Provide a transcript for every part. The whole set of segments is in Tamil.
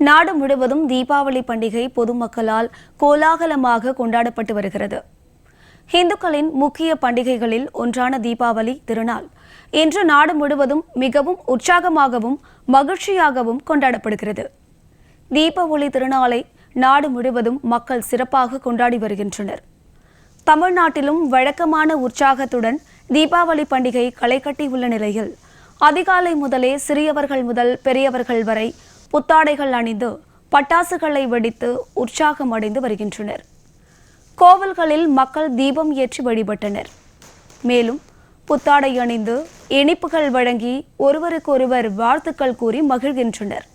நாடு முழுவதும் தீபாவளி பண்டிகை பொதுமக்களால் கோலாகலமாக கொண்டாடப்பட்டு வருகிறது. இந்துக்களின் முக்கிய பண்டிகைகளில் ஒன்றான தீபாவளி திருநாள். இன்று நாடு முழுவதும் மிகவும் உற்சாகமாகவும் மகிழ்ச்சியாகவும் கொண்டாடப்படுகிறது. தீப ஒளி திருநாளை நாடு முழுவதும் மக்கள் சிறப்பாக கொண்டாடி வருகின்றனர். தமிழ்நாட்டிலும் வழக்கமான உற்சாகத்துடன் தீபாவளி பண்டிகை களை கட்டியுள்ள நிலையில் அதிகாலை முதலே சிறியவர்கள் முதல் பெரியவர்கள் வரை புத்தாடைகள் அணிந்து பட்டாசுகளை வெடித்து உற்சாகம் அடைந்து வருகின்றனர். கோவில்களில் மக்கள் தீபம் ஏற்றி வழிபட்டனர். மேலும் புத்தாடை அணிந்து இனிப்புகள் வழங்கி ஒருவருக்கொருவர் வாழ்த்துக்கள் கூறி மகிழ்கின்றனர்.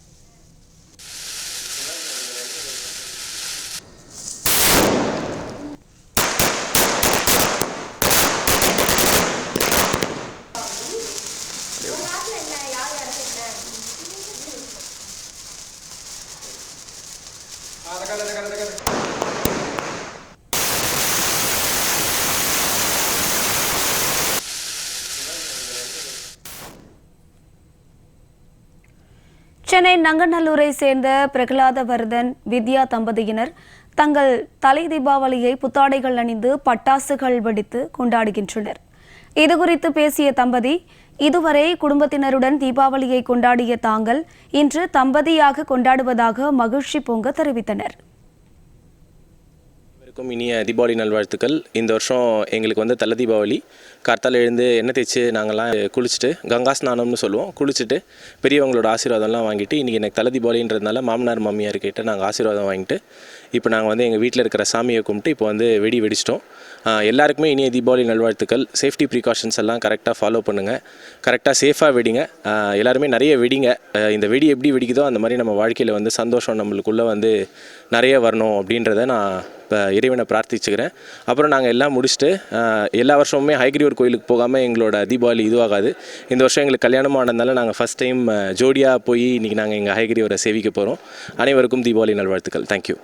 சென்னை நங்கநல்லூரை சேர்ந்த பிரகலாதவர்தன் வித்யா தம்பதியினர் தங்கள் தலை தீபாவளியை புத்தாடைகள் அணிந்து பட்டாசுகள் வெடித்து கொண்டாடுகின்றனர். இதுகுறித்து பேசிய தம்பதி இதுவரை குடும்பத்தினருடன் தீபாவளியை கொண்டாடிய தாங்கள் இன்று தம்பதியாக கொண்டாடுவதாக மகிழ்ச்சி பொங்க தெரிவித்தனர். எல்லாருக்கும் இனிய தீபாவளி நல்வாழ்த்துக்கள். இந்த வருஷம் எங்களுக்கு வந்து தலை தீபாவளி. கார்த்தால் எழுந்து எண்ணெய் தேய்ச்சி நாங்கள்லாம் குளிச்சுட்டு கங்கா ஸ்நானம்னு சொல்லுவோம். குளிச்சுட்டு பெரியவங்களோட ஆசீர்வாதம்லாம் வாங்கிட்டு இன்றைக்கி எனக்கு தலை தீபாவளின்றதுனால மாமனார் மாமியார் கிட்டே நாங்கள் ஆசீர்வாதம் வாங்கிட்டு இப்போ நாங்கள் வந்து எங்கள் வீட்டில் இருக்கிற சாமியை கும்பிட்டு இப்போ வந்து வெடி வெடிச்சிட்டோம். எல்லாருக்குமே இனிய தீபாவளி நல்வாழ்த்துக்கள். சேஃப்டி ப்ரிகாஷன்ஸ் எல்லாம் கரெக்டாக ஃபாலோ பண்ணுங்கள் கரெக்டாக சேஃபாக வெடிங்க. எல்லாருமே நிறைய வெடிங்க. இந்த வெடி எப்படி வெடிக்குதோ அந்த மாதிரி நம்ம வாழ்க்கையில் வந்து சந்தோஷம் நம்மளுக்குள்ளே வந்து நிறைய வரணும் அப்படின்றத நான் இப்போ இறைவனை பிரார்த்திச்சுக்கிறேன். அப்புறம் நாங்கள் எல்லாம் முடிச்சுட்டு எல்லா வருஷமுமே ஹைகிரிவர் கோயிலுக்கு போகாமல் எங்களோட தீபாவளி இதுவாகாது. இந்த வருஷம் எங்களுக்கு கல்யாணம் ஆனதுனால நாங்கள் ஃபஸ்ட் டைம் ஜோடியாக போய் இன்றைக்கி நாங்கள் எங்கள் ஹைகிரிவரை சேவிக்க போகிறோம் அனைவருக்கும் தீபாவளி நல்வாழ்த்துக்கள். தேங்க்யூ